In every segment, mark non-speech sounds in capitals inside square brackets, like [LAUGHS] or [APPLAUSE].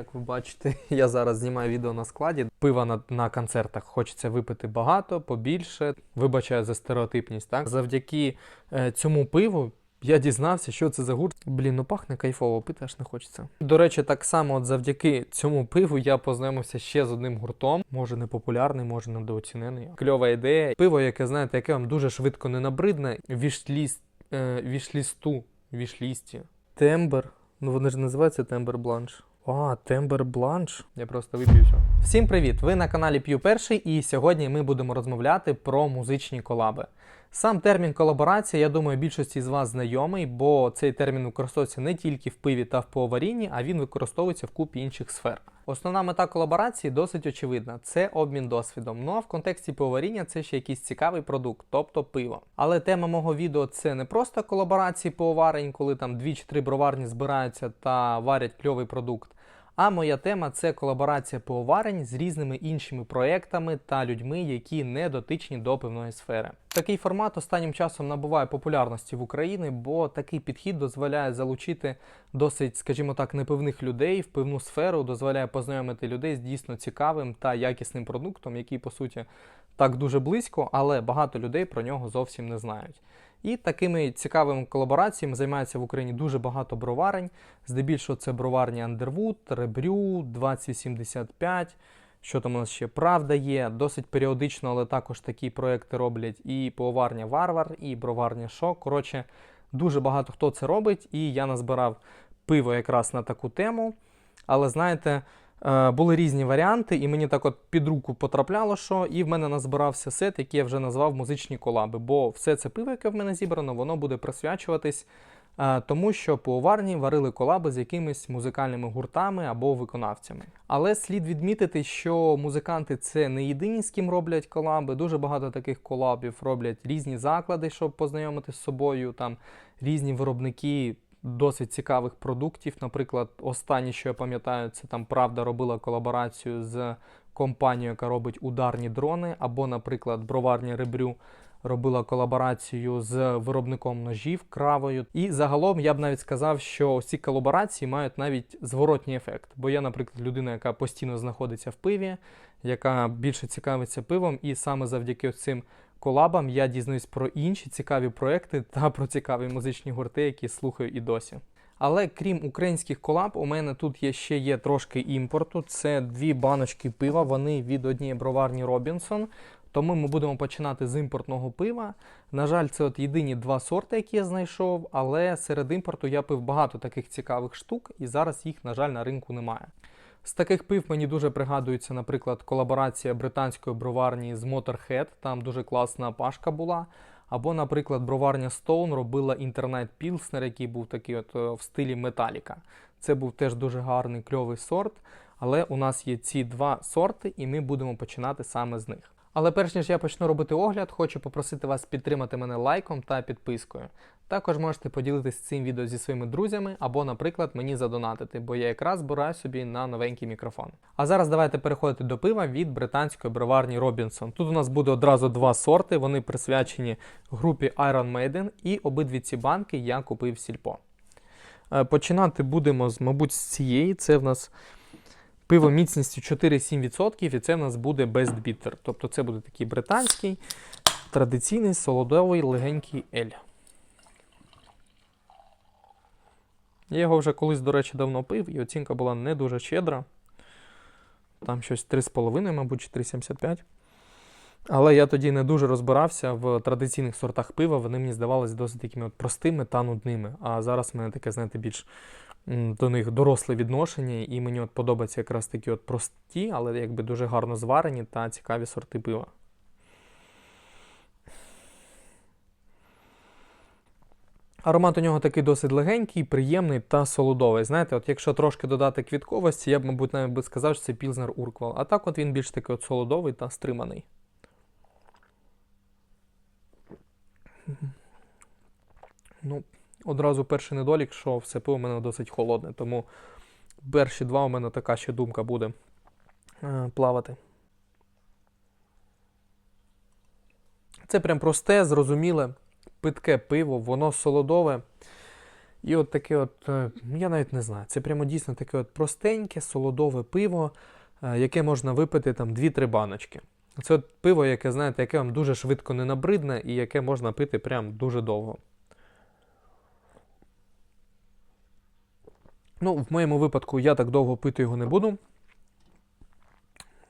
Як ви бачите, [LAUGHS] я зараз знімаю відео на складі. Пива на, на концертах хочеться випити багато, побільше. Вибачаю за стереотипність. Так завдяки е, цьому пиву я дізнався, що це за гурт. Блін, ну пахне кайфово, пити аж не хочеться. До речі, так само, от завдяки цьому пиву я познайомився ще з одним гуртом. Може не популярний, може недооцінений. Кльова ідея. Пиво, яке знаєте, яке вам дуже швидко не набридне. Вішліст, е, вішлісту, вішлісті. Тембр. Ну вони ж називаються Тембер Бланш. А, Тембер Бланш. Я просто вип'юся. Всім привіт! Ви на каналі П'ю Перший, і сьогодні ми будемо розмовляти про музичні колаби. Сам термін колаборація, я думаю, більшості з вас знайомий, бо цей термін використовується не тільки в пиві та в пивоварінні, а він використовується в купі інших сфер. Основна мета колаборації досить очевидна це обмін досвідом. Ну а в контексті пивоваріння це ще якийсь цікавий продукт, тобто пиво. Але тема мого відео це не просто колаборації пивоварень, коли там дві чи три броварні збираються та варять кльовий продукт. А моя тема це колаборація пивоварень з різними іншими проектами та людьми, які не дотичні до пивної сфери. Такий формат останнім часом набуває популярності в Україні, бо такий підхід дозволяє залучити досить, скажімо так, непивних людей в пивну сферу, дозволяє познайомити людей з дійсно цікавим та якісним продуктом, який по суті так дуже близько, але багато людей про нього зовсім не знають. І такими цікавими колабораціями займається в Україні дуже багато броварень. Здебільшого це броварні Underwood, Ребрю, 2075. Що там у нас ще правда є, досить періодично, але також такі проекти роблять і пивоварня Варвар, і броварня Шок. Коротше, дуже багато хто це робить, і я назбирав пиво якраз на таку тему. Але знаєте, були різні варіанти, і мені так от під руку потрапляло, що і в мене назбирався сет, який я вже назвав музичні колаби. Бо все це пиво, яке в мене зібрано, воно буде присвячуватись е, тому, що пивоварні варили колаби з якимись музикальними гуртами або виконавцями. Але слід відмітити, що музиканти це не єдині, з ким роблять колаби. Дуже багато таких колабів роблять різні заклади, щоб познайомити з собою, там різні виробники досить цікавих продуктів. Наприклад, останнє, що я пам'ятаю, це там Правда робила колаборацію з компанією, яка робить ударні дрони, або, наприклад, броварня Ребрю робила колаборацію з виробником ножів кравою. І загалом я б навіть сказав, що ці колаборації мають навіть зворотній ефект. Бо я, наприклад, людина, яка постійно знаходиться в пиві, яка більше цікавиться пивом, і саме завдяки цим колабам я дізнаюсь про інші цікаві проекти та про цікаві музичні гурти, які слухаю і досі. Але крім українських колаб, у мене тут є ще є трошки імпорту. Це дві баночки пива. Вони від однієї броварні Робінсон. Тому ми будемо починати з імпортного пива. На жаль, це от єдині два сорти, які я знайшов, але серед імпорту я пив багато таких цікавих штук, і зараз їх, на жаль, на ринку немає. З таких пив мені дуже пригадується, наприклад, колаборація британської броварні з Motorhead, там дуже класна пашка була. Або, наприклад, броварня Stone робила інтернет Pilsner, який був такий от е, в стилі металіка. Це був теж дуже гарний кльовий сорт. Але у нас є ці два сорти, і ми будемо починати саме з них. Але перш ніж я почну робити огляд, хочу попросити вас підтримати мене лайком та підпискою. Також можете поділитися цим відео зі своїми друзями або, наприклад, мені задонатити, бо я якраз збираю собі на новенький мікрофон. А зараз давайте переходити до пива від британської броварні Робінсон. Тут у нас буде одразу два сорти, вони присвячені групі Iron Maiden, і обидві ці банки я купив сільпо. Е, Починати будемо, мабуть, з цієї. Це в нас пиво міцністю 4-7%, і це в нас буде Best Bitter. Тобто це буде такий британський, традиційний солодовий легенький ель. Я його вже колись, до речі, давно пив, і оцінка була не дуже щедра. Там щось 3,5, мабуть, чи 3,75. Але я тоді не дуже розбирався в традиційних сортах пива. Вони мені здавалися досить такими от простими та нудними. А зараз в мене таке, знаєте, більш до них доросле відношення, і мені от подобаються якраз такі от прості, але якби дуже гарно зварені та цікаві сорти пива. Аромат у нього такий досить легенький, приємний та солодовий. Знаєте, от якщо трошки додати квітковості, я б, мабуть, навіть би сказав, що це Пілзнер Урквал. А так от він більш такий от солодовий та стриманий. Ну, одразу перший недолік, що все пиво у мене досить холодне, тому перші два у мене така ще думка буде е, плавати. Це прям просте, зрозуміле, питке пиво, воно солодове. І от таке, от, е, я навіть не знаю, це прямо дійсно таке от простеньке, солодове пиво, е, яке можна випити там 2-3 баночки. Це от пиво, яке, знаєте, яке вам дуже швидко не набридне і яке можна пити прям дуже довго. Ну, в моєму випадку я так довго пити його не буду.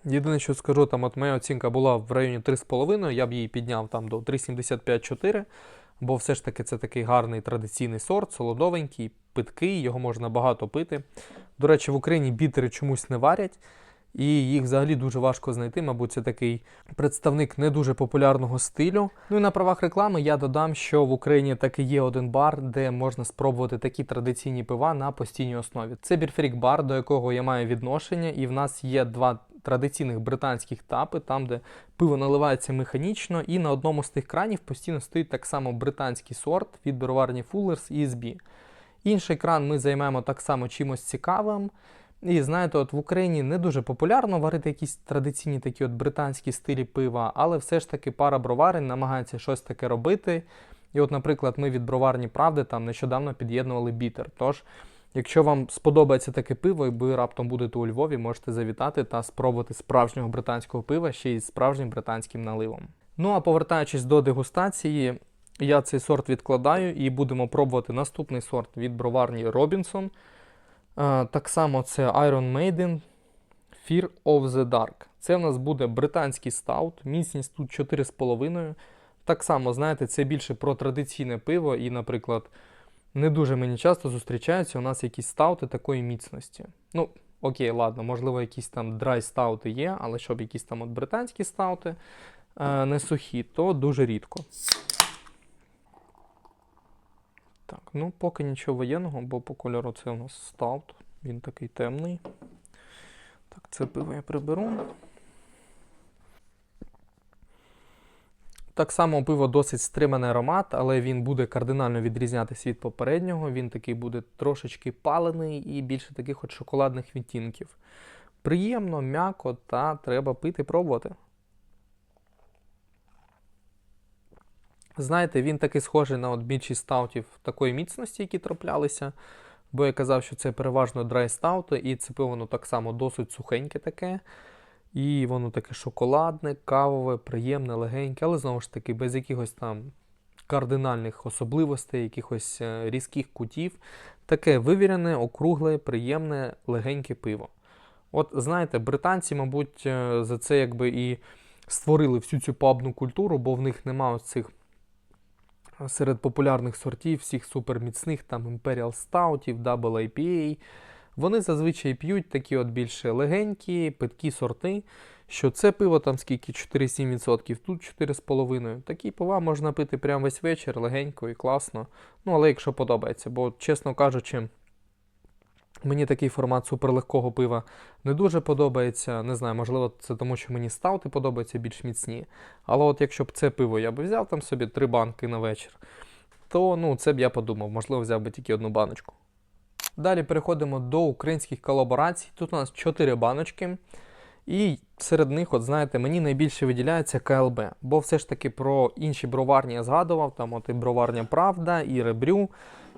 Єдине, що скажу, там от моя оцінка була в районі 3,5, я б її підняв там до 3,75-4, бо все ж таки це такий гарний традиційний сорт, солодовенький, питкий, його можна багато пити. До речі, в Україні бітери чомусь не варять, і їх взагалі дуже важко знайти. Мабуть, це такий представник не дуже популярного стилю. Ну і на правах реклами я додам, що в Україні таки є один бар, де можна спробувати такі традиційні пива на постійній основі. Це бірфрік бар, до якого я маю відношення, і в нас є два традиційних британських тапи, там, де пиво наливається механічно, і на одному з тих кранів постійно стоїть так само британський сорт від броварні Fullers ESB. Інший кран ми займаємо так само чимось цікавим. І знаєте, от в Україні не дуже популярно варити якісь традиційні такі от британські стилі пива, але все ж таки пара броварень намагається щось таке робити. І от, наприклад, ми від броварні правди там нещодавно під'єднували бітер. Тож, якщо вам сподобається таке пиво, і ви раптом будете у Львові, можете завітати та спробувати справжнього британського пива ще й з справжнім британським наливом. Ну а повертаючись до дегустації, я цей сорт відкладаю і будемо пробувати наступний сорт від броварні Робінсон. Так само це Iron Maiden Fear of the Dark. Це в нас буде британський стаут, міцність тут 4,5. Так само, знаєте, це більше про традиційне пиво, і, наприклад, не дуже мені часто зустрічаються у нас якісь стаути такої міцності. Ну, окей, ладно, можливо, якісь там драй стаути є, але щоб якісь там от британські стаути е, не сухі, то дуже рідко. Так, ну поки нічого воєнного, бо по кольору це у нас стаут. Він такий темний. Так, це пиво я приберу. Так само пиво досить стриманий аромат, але він буде кардинально відрізнятися від попереднього. Він такий буде трошечки палений і більше таких от шоколадних відтінків. Приємно, м'яко та треба пити, пробувати. Знаєте, він такий схожий на от більшість стаутів такої міцності, які траплялися. Бо я казав, що це переважно драй стаути, і це пиво воно так само досить сухеньке таке. І воно таке шоколадне, кавове, приємне, легеньке, але знову ж таки, без якихось там кардинальних особливостей, якихось е, різких кутів. Таке вивірене, округле, приємне, легеньке пиво. От знаєте, британці, мабуть, е, за це якби і створили всю цю пабну культуру, бо в них немає цих серед популярних сортів, всіх суперміцних, там Imperial Стаутів, Double IPA. Вони зазвичай п'ють такі от більше легенькі, питкі сорти. Що це пиво там скільки 4-7%, тут 4,5%. Такі пива можна пити прямо весь вечір, легенько і класно. Ну, але якщо подобається, бо, чесно кажучи, мені такий формат суперлегкого пива не дуже подобається. Не знаю, можливо, це тому, що мені стаути подобаються більш міцні. Але от якщо б це пиво я б взяв там собі три банки на вечір, то ну, це б я подумав, можливо, взяв би тільки одну баночку. Далі переходимо до українських колаборацій. Тут у нас 4 баночки. І серед них, от знаєте, мені найбільше виділяється КЛБ. Бо все ж таки про інші броварні я згадував, там от і броварня Правда, і Ребрю,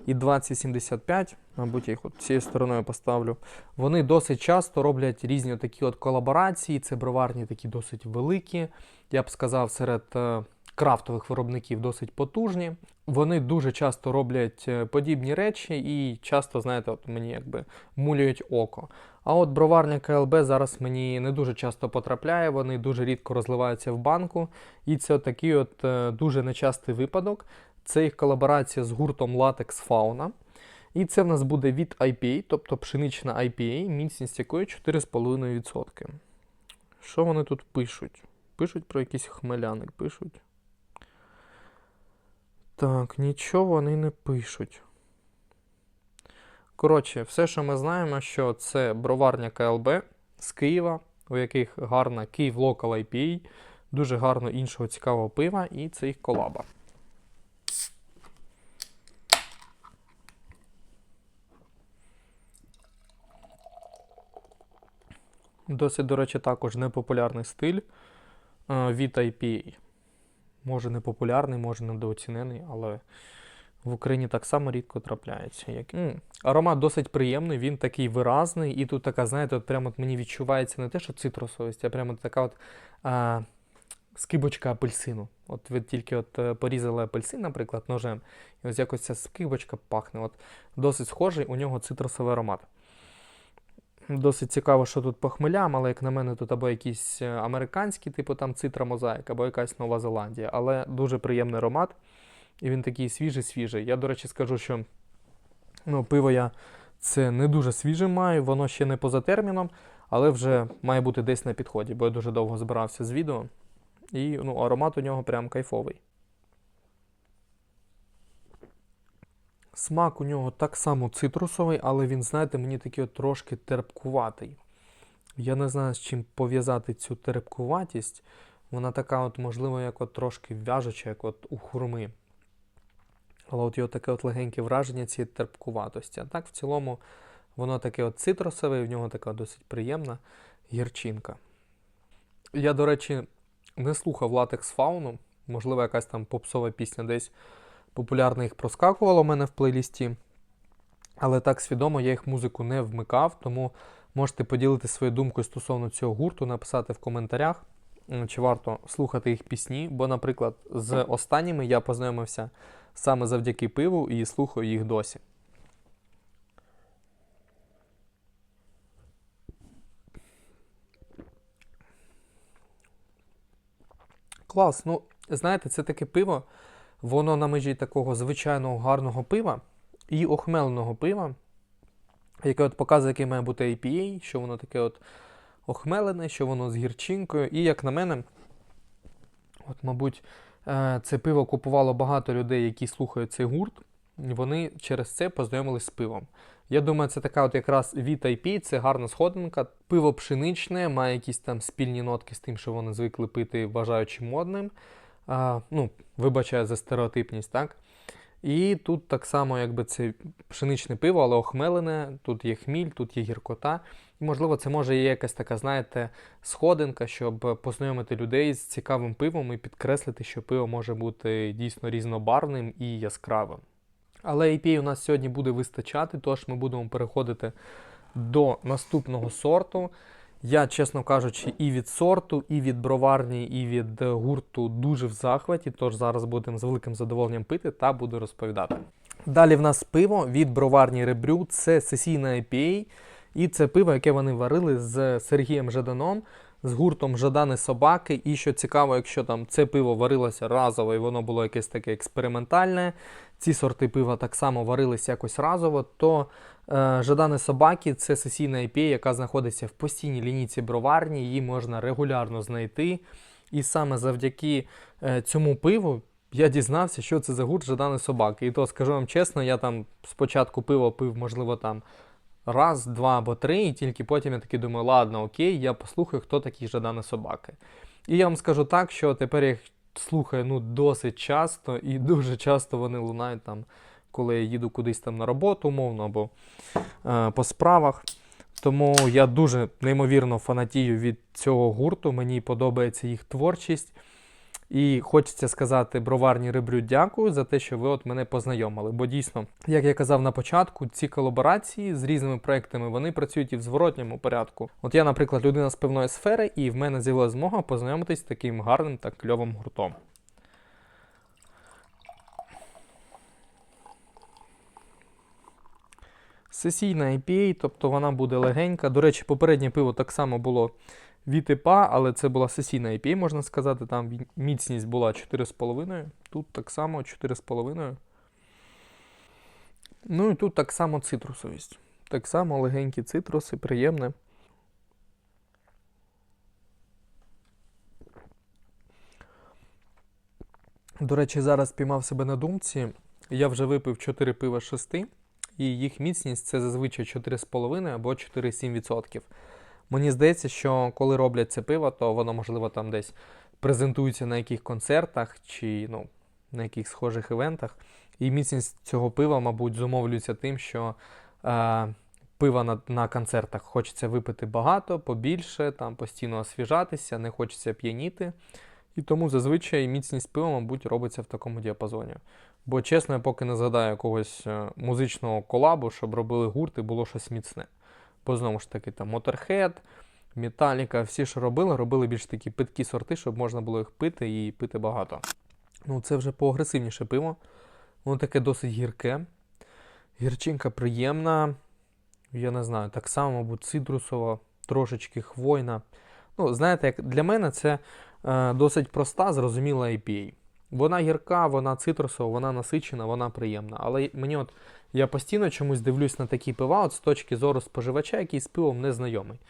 і 2075, мабуть, я їх от цією стороною поставлю. Вони досить часто роблять різні такі от колаборації. Це броварні такі досить великі. Я б сказав, серед е, крафтових виробників досить потужні. Вони дуже часто роблять е, подібні речі і часто, знаєте, от мені якби мулюють око. А от броварня КЛБ зараз мені не дуже часто потрапляє, вони дуже рідко розливаються в банку. І це такий от е, дуже нечастий випадок. Це їх колаборація з гуртом Latex Fauna. І це в нас буде від IPA, тобто пшенична IPA, міцність якої 4,5%. Що вони тут пишуть? Пишуть про якийсь хмеляник, пишуть. Так, нічого вони не пишуть. Коротше, все, що ми знаємо, що це броварня КЛБ з Києва, у яких гарна Київ Local IPA, дуже гарно іншого цікавого пива, і це їх колаба. Досить, до речі, також непопулярний стиль е, від IPA. Може не популярний, може недооцінений, але В Україні так само рідко трапляється. Як... М, Аромат досить приємний, він такий виразний, і тут така, знаєте, от прямо от мені відчувається не те, що цитрусовість, а прямо така от а, скибочка апельсину. От ви тільки от е, порізали апельсин, наприклад, ножем, і ось якось ця скибочка пахне. От досить схожий у нього цитрусовий аромат. Досить цікаво, що тут по хмелям, але як на мене, тут або якісь е, американські, типу там цитра мозаїк, або якась Нова Зеландія. Але дуже приємний аромат. І він такий свіжий-свіжий. Я, до речі, скажу, що ну, пиво я це не дуже свіже маю, воно ще не поза терміном, але вже має бути десь на підході, бо я дуже довго збирався з відео. І ну, аромат у нього прям кайфовий. Смак у нього так само цитрусовий, але він, знаєте, мені такий от трошки терпкуватий. Я не знаю, з чим пов'язати цю терпкуватість. Вона така, от, можливо, як от трошки в'яжуча, як от у хурми. Але от його таке от легеньке враження цієї терпкуватості. А так, в цілому, воно таке от цитрусове, і в нього така досить приємна гірчинка. Я, до речі, не слухав латекс фауну. Можливо, якась там попсова пісня десь популярна їх проскакувала у мене в плейлісті. Але так свідомо я їх музику не вмикав, тому можете поділити свою думкою стосовно цього гурту, написати в коментарях, чи варто слухати їх пісні. Бо, наприклад, з останніми я познайомився саме завдяки пиву і слухаю їх досі. Клас, ну, знаєте, це таке пиво, воно на межі такого звичайного гарного пива і охмеленого пива, яке от показує, який має бути IPA, що воно таке от охмелене, що воно з гірчинкою. І як на мене, от, мабуть, е, це пиво купувало багато людей, які слухають цей гурт. Вони через це познайомились з пивом. Я думаю, це така от якраз від IPA, це гарна сходинка. Пиво пшеничне, має якісь там спільні нотки з тим, що вони звикли пити, вважаючи модним. А, ну, вибачаю за стереотипність, так? І тут так само, якби це пшеничне пиво, але охмелене, тут є хміль, тут є гіркота. І, можливо, це може є якась така, знаєте, сходинка, щоб познайомити людей з цікавим пивом і підкреслити, що пиво може бути дійсно різнобарвним і яскравим. Але IPA у нас сьогодні буде вистачати, тож ми будемо переходити до наступного сорту. Я, чесно кажучи, і від сорту, і від броварні, і від е, гурту дуже в захваті, тож зараз будемо з великим задоволенням пити та буду розповідати. Далі в нас пиво від броварні Ребрю, це сесійна IPA, і це пиво, яке вони варили з Сергієм Жаданом, з гуртом Жадани Собаки. І що цікаво, якщо там це пиво варилося разово і воно було якесь таке експериментальне, ці сорти пива так само варилися якось разово, то Жадани Собаки це сесійна IPA, яка знаходиться в постійній лінійці броварні, її можна регулярно знайти. І саме завдяки е, цьому пиву я дізнався, що це за гурт Жадани Собаки. І то скажу вам чесно, я там спочатку пиво пив, можливо, там раз, два або три, і тільки потім я такий думаю, ладно, окей, я послухаю, хто такі Жадани Собаки. І я вам скажу так, що тепер я їх слухаю ну, досить часто, і дуже часто вони лунають там, коли я їду кудись там на роботу, умовно, або е, по справах. Тому я дуже неймовірно фанатію від цього гурту. Мені подобається їх творчість. І хочеться сказати броварні ребрю дякую за те, що ви от мене познайомили. Бо дійсно, як я казав на початку, ці колаборації з різними проектами вони працюють і в зворотньому порядку. От я, наприклад, людина з певної сфери, і в мене з'явилася змога познайомитись з таким гарним та кльовим гуртом. Сесійна IPA, тобто вона буде легенька. До речі, попереднє пиво так само було від ІПА, але це була сесійна IPA, можна сказати. Там міцність була 4,5. Тут так само 4,5. Ну і тут так само цитрусовість. Так само легенькі цитруси, приємне. До речі, зараз піймав себе на думці. Я вже випив 4 пива 6, і їх міцність це зазвичай 4,5 або 4,7%. Мені здається, що коли роблять це пиво, то воно, можливо, там десь презентується на яких концертах чи ну, на яких схожих івентах. І міцність цього пива, мабуть, зумовлюється тим, що е, пива на, на концертах хочеться випити багато, побільше, там постійно освіжатися, не хочеться п'яніти. І тому зазвичай міцність пива, мабуть, робиться в такому діапазоні. Бо чесно, я поки не згадаю якогось е, музичного колабу, щоб робили гурт і було щось міцне. Бо знову ж таки, там Motorhead, Metallica, всі, що робили, робили більш такі питкі сорти, щоб можна було їх пити і пити багато. Ну, це вже поагресивніше пиво. Воно таке досить гірке. Гірчинка приємна. Я не знаю, так само, мабуть, цитрусова, трошечки хвойна. Ну, знаєте, як для мене це е, досить проста, зрозуміла IPA. Вона гірка, вона цитрусова, вона насичена, вона приємна. Але мені от я постійно чомусь дивлюсь на такі пива, от з точки зору споживача, який з пивом не знайомий.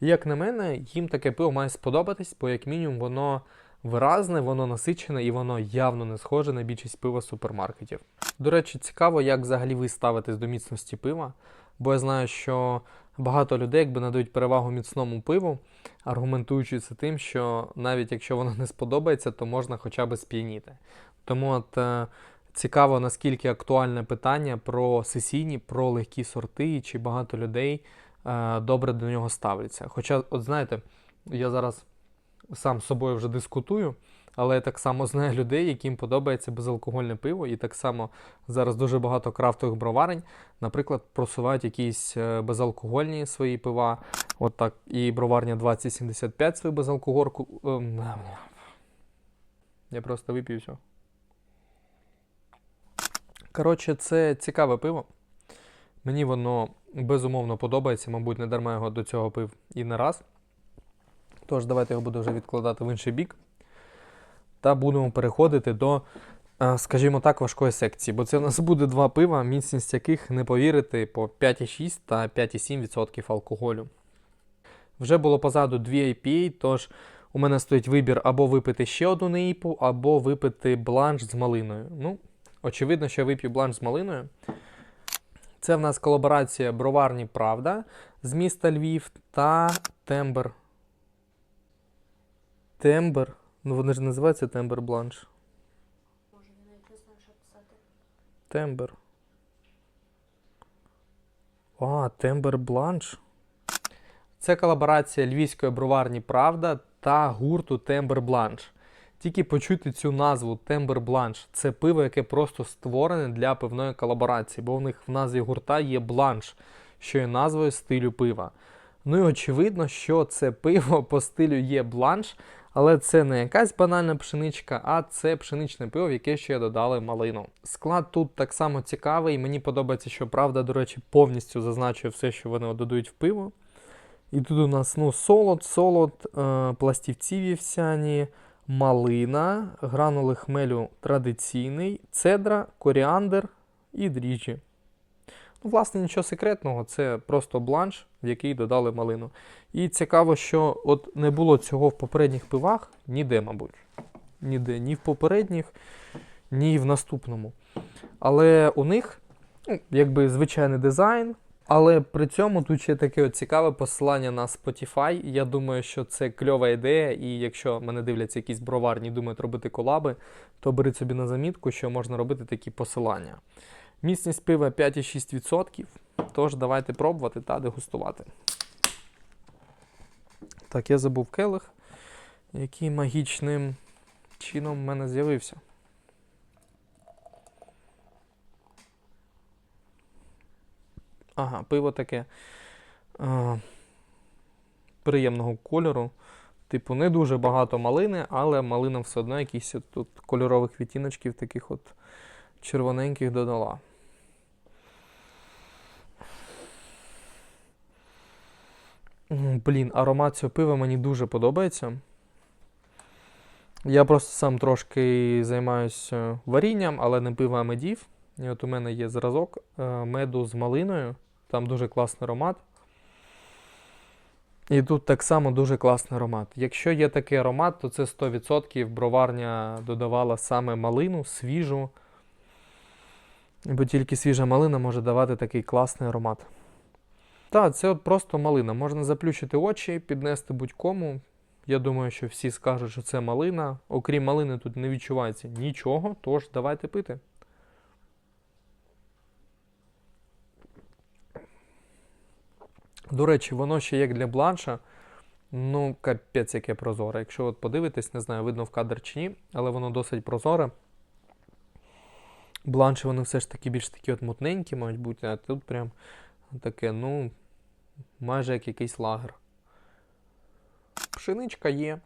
Як на мене, їм таке пиво має сподобатись, бо як мінімум воно виразне, воно насичене і воно явно не схоже на більшість пива супермаркетів. До речі, цікаво, як взагалі ви ставитесь до міцності пива, бо я знаю, що багато людей якби надають перевагу міцному пиву, аргументуючи це тим, що навіть якщо воно не сподобається, то можна хоча б сп'яніти. Тому от е, цікаво, наскільки актуальне питання про сесійні, про легкі сорти, чи багато людей е, добре до нього ставляться. Хоча, от знаєте, я зараз сам з собою вже дискутую, але я так само знаю людей, яким подобається безалкогольне пиво, і так само зараз дуже багато крафтових броварень, наприклад, просувають якісь е, безалкогольні свої пива. От так, і броварня 2075 свою безалкогорку. ем, Я просто вип'ю все. Коротше, це цікаве пиво. Мені воно безумовно подобається, мабуть, не дарма його до цього пив і не раз. Тож, давайте його буду вже відкладати в інший бік. Та будемо переходити до, е, скажімо так, важкої секції. Бо це в нас буде два пива, міцність яких не повірити по 5,6 та 5,7% алкоголю. Вже було позаду дві IPA, тож у мене стоїть вибір або випити ще одну неїпу, або випити бланш з малиною. Ну, очевидно, що я вип'ю бланш з малиною. Це в нас колаборація Броварні Правда з міста Львів та Тембр. Тембр. Ну вони ж називаються Тембр Бланш. Може, я навіть не знаю, що писати. Тембр. А, Тембр Бланш. Це колаборація львівської броварні Правда та гурту Тембр Бланш. Тільки почути цю назву Тембр Бланш. Це пиво, яке просто створене для пивної колаборації, бо в них в назві гурта є бланш, що є назвою стилю пива. Ну і очевидно, що це пиво [LAUGHS] по стилю є бланш, але це не якась банальна пшеничка, а це пшеничне пиво, в яке ще додали малину. Склад тут так само цікавий. Мені подобається, що правда, до речі, повністю зазначує все, що вони додають в пиво. І тут у нас ну, солод, солод, е, пластівці вівсяні, малина, гранули хмелю традиційний, цедра, коріандр і дріжджі. Власне, нічого секретного, це просто бланш, в який додали малину. І цікаво, що от не було цього в попередніх пивах ніде, мабуть. Ніде, ні в попередніх, ні в наступному. Але у них, ну, якби звичайний дизайн. Але при цьому тут ще таке от цікаве посилання на Spotify. Я думаю, що це кльова ідея, і якщо мене дивляться якісь броварні думають робити колаби, то беріть собі на замітку, що можна робити такі посилання. Міцність пива 5,6%. Тож давайте пробувати та дегустувати. Так, я забув келих, який магічним чином в мене з'явився. Ага, пиво таке а, приємного кольору. Типу, не дуже багато малини, але малина все одно якісь тут кольорових відтіночків таких от червоненьких додала. Блін, аромат цього пива мені дуже подобається. Я просто сам трошки займаюся варінням, але не пиво, а медів. І от у мене є зразок е, меду з малиною. Там дуже класний аромат. І тут так само дуже класний аромат. Якщо є такий аромат, то це 100% броварня додавала саме малину, свіжу. Бо тільки свіжа малина може давати такий класний аромат. Так, це от просто малина. Можна заплющити очі, піднести будь-кому. Я думаю, що всі скажуть, що це малина. Окрім малини, тут не відчувається нічого, тож давайте пити. До речі, воно ще як для бланша. Ну, капець, яке прозоре. Якщо от подивитись, не знаю, видно в кадр чи ні, але воно досить прозоре. Бланші вони все ж таки більш такі от мутненькі, мають бути, а тут прям таке, ну, майже як якийсь лагер. Пшеничка є.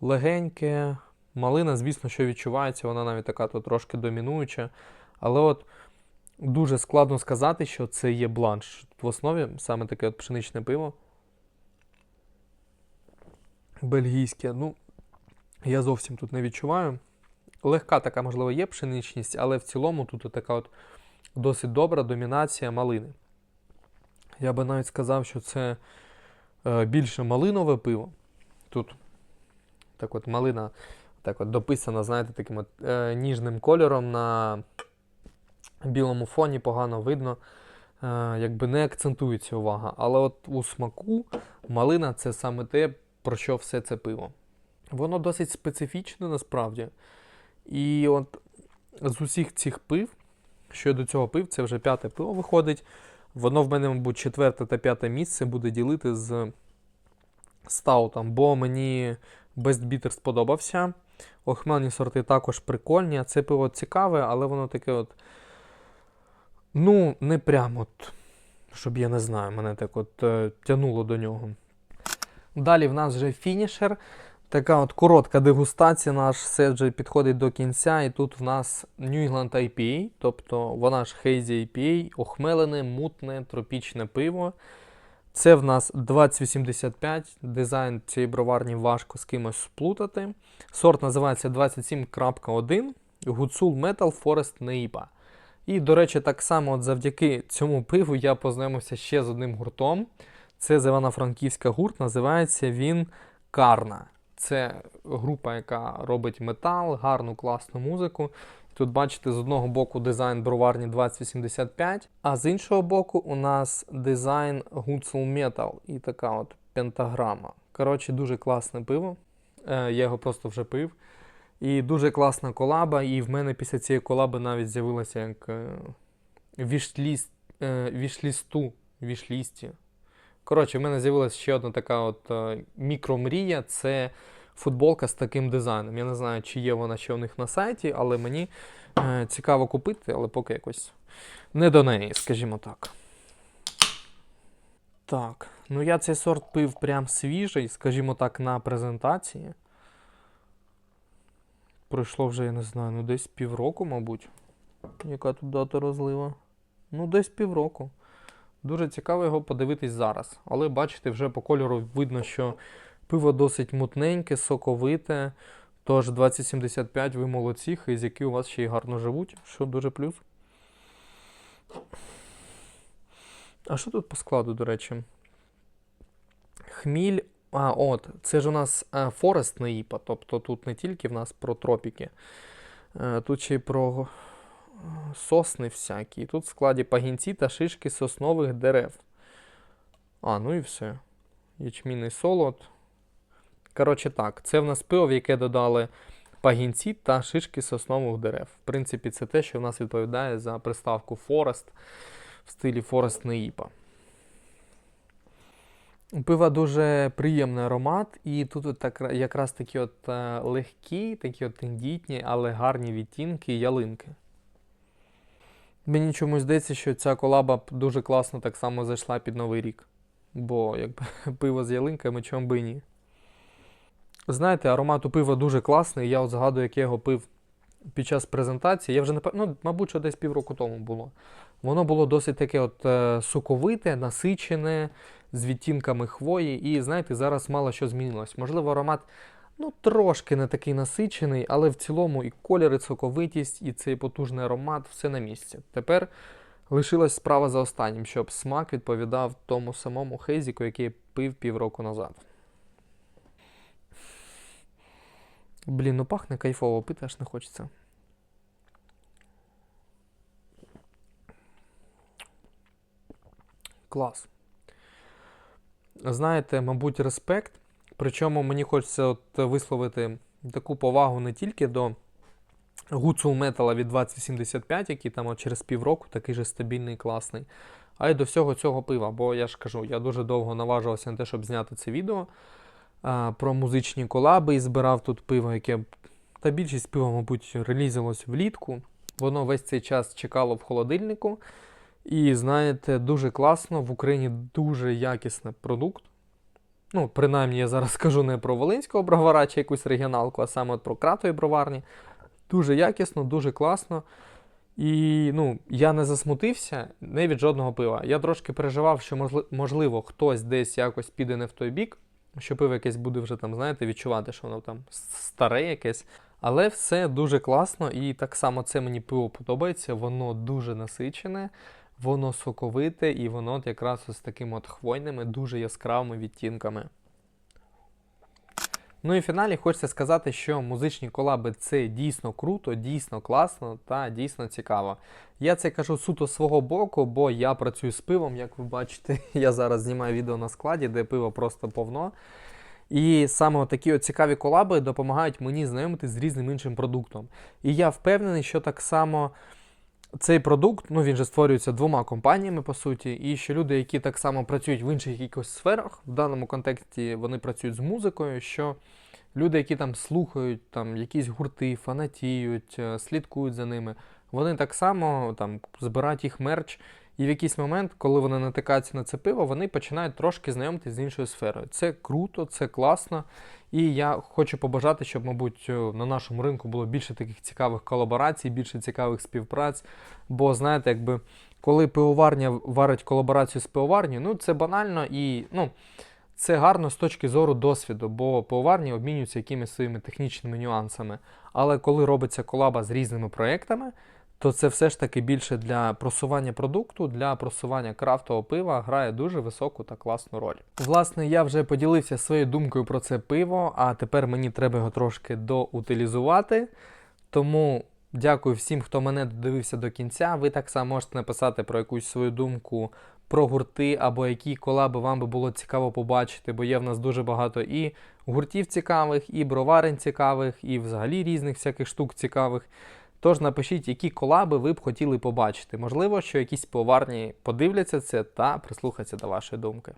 Легеньке. Малина, звісно, що відчувається, вона навіть така тут трошки домінуюча. Але от дуже складно сказати, що це є бланш. В основі саме таке от пшеничне пиво. Бельгійське. Ну, я зовсім тут не відчуваю. Легка така, можливо, є пшеничність, але в цілому тут така от досить добра домінація малини. Я би навіть сказав, що це е, більше малинове пиво. Тут так от малина так от дописана, знаєте, таким от, е, ніжним кольором на білому фоні погано видно. Е, якби не акцентується увага. Але от у смаку малина це саме те, про що все це пиво. Воно досить специфічне насправді. І от з усіх цих пив, що я до цього пив, це вже п'яте пиво виходить. Воно в мене, мабуть, четверте та п'яте місце буде ділити з стаутом, бо мені Best Bitter сподобався. Охмельні сорти також прикольні. Це пиво цікаве, але воно таке от. Ну, не прямо от, щоб я не знаю, мене так от е, тянуло до нього. Далі в нас вже фінішер. Така от коротка дегустація, наш сет підходить до кінця, і тут в нас New England IPA, тобто вона ж Hazy IPA, охмелене, мутне, тропічне пиво. Це в нас 2085, дизайн цієї броварні важко з кимось сплутати. Сорт називається 27.1 Гуцул Metal Forest Neipa. І, до речі, так само от завдяки цьому пиву я познайомився ще з одним гуртом. Це з Івано-Франківська гурт, називається він Карна. Це група, яка робить метал, гарну, класну музику. Тут бачите, з одного боку дизайн броварні 2085, а з іншого боку, у нас дизайн Гуцул Metal і така от пентаграма. Коротше, дуже класне пиво. Е, я його просто вже пив. І дуже класна колаба. І в мене після цієї колаби навіть з'явилася як е, вішліст, е, вішлісту, вішлісті. Коротше, в мене з'явилася ще одна така от е, мікромрія. Це футболка з таким дизайном. Я не знаю, чи є вона ще у них на сайті, але мені е, цікаво купити, але поки якось не до неї, скажімо так. Так, ну я цей сорт пив прям свіжий, скажімо так, на презентації. Пройшло вже, я не знаю, ну десь півроку, мабуть. Яка тут дата розлива? Ну, десь півроку. Дуже цікаво його подивитись зараз. Але бачите, вже по кольору видно, що пиво досить мутненьке, соковите. Тож 2075 ви молодці, хизяки у вас ще й гарно живуть, що дуже плюс. А що тут по складу, до речі? Хміль. А, от, це ж у нас е, Форест Неїпа, тобто тут не тільки в нас про тропіки, е, тут ще й про сосни всякі. Тут в складі пагінці та шишки соснових дерев. А, ну і все. Ячмінний солод. Коротше так, це в нас пиво, в яке додали пагінці та шишки соснових дерев. В принципі, це те, що в нас відповідає за приставку Форест в стилі Форест Неїпа. У пива дуже приємний аромат, і тут от так, якраз такі от е, легкі, такі от тендітні, але гарні відтінки ялинки. Мені чомусь здається, що ця колаба дуже класно так само зайшла під Новий рік. Бо якби [LAUGHS] пиво з ялинками, чом би ні. Знаєте, аромат у пива дуже класний. Я от згадую, як я його пив під час презентації. Я вже не ну, мабуть, що десь півроку тому було. Воно було досить таке от е, соковите, насичене, з відтінками хвої. І знаєте, зараз мало що змінилось. Можливо, аромат ну, трошки не такий насичений, але в цілому і колір, і соковитість, і цей потужний аромат все на місці. Тепер лишилась справа за останнім, щоб смак відповідав тому самому хейзіку, який я пив півроку назад. Блін, ну пахне кайфово, пити аж не хочеться. Клас. Знаєте, мабуть, респект. Причому мені хочеться от висловити таку повагу не тільки до Гуцул Метала від 2075, який там от через півроку такий же стабільний класний, а й до всього цього пива. Бо я ж кажу, я дуже довго наважувався на те, щоб зняти це відео а, про музичні колаби і збирав тут пиво, яке та більшість пива, мабуть, релізилось влітку. Воно весь цей час чекало в холодильнику. І знаєте, дуже класно, в Україні дуже якісний продукт. Ну, принаймні, я зараз [LAUGHS] скажу не про Волинського бровара чи якусь регіоналку, а саме от про кратові броварні. Дуже якісно, дуже класно. І ну, я не засмутився не від жодного пива. Я трошки переживав, що можливо хтось десь якось піде не в той бік, що пиво якесь буде вже там, знаєте, відчувати, що воно там старе якесь. Але все дуже класно, і так само це мені пиво подобається. Воно дуже насичене, воно соковите, і воно якраз з такими от хвойними, дуже яскравими відтінками. Ну і в фіналі хочеться сказати, що музичні колаби це дійсно круто, дійсно класно та дійсно цікаво. Я це кажу суто свого боку, бо я працюю з пивом, як ви бачите. [LAUGHS] Я зараз знімаю відео на складі, де пиво просто повно. І саме такі цікаві колаби допомагають мені знайомитись з різним іншим продуктом. І я впевнений, що так само цей продукт, ну він же створюється двома компаніями, по суті, і що люди, які так само працюють в інших якихось сферах, в даному контексті вони працюють з музикою, що люди, які там слухають там якісь гурти, фанатіють, е, слідкують за ними, вони так само там збирають їх мерч. І в якийсь момент, коли вони натикаються на це пиво, вони починають трошки знайомитися з іншою сферою. Це круто, це класно. І я хочу побажати, щоб, мабуть, е, на нашому ринку було більше таких цікавих колаборацій, більше цікавих співпраць. Бо, знаєте, якби коли пивоварня варить колаборацію з пивоварнею, ну це банально і ну, це гарно з точки зору досвіду, бо пивоварні обмінюються якимись своїми технічними нюансами. Але коли робиться колаба з різними проектами, то це все ж таки більше для просування продукту, для просування крафтового пива грає дуже високу та класну роль. Власне, я вже поділився своєю думкою про це пиво, а тепер мені треба його трошки доутилізувати. Тому дякую всім, хто мене додивився до кінця. Ви так само можете написати про якусь свою думку про гурти або які колаби вам би було цікаво побачити, бо є в нас дуже багато і гуртів цікавих, і броварень цікавих, і взагалі різних всяких штук цікавих. Тож напишіть, які колаби ви б хотіли побачити. Можливо, що якісь поварні подивляться це та прислухаються до вашої думки.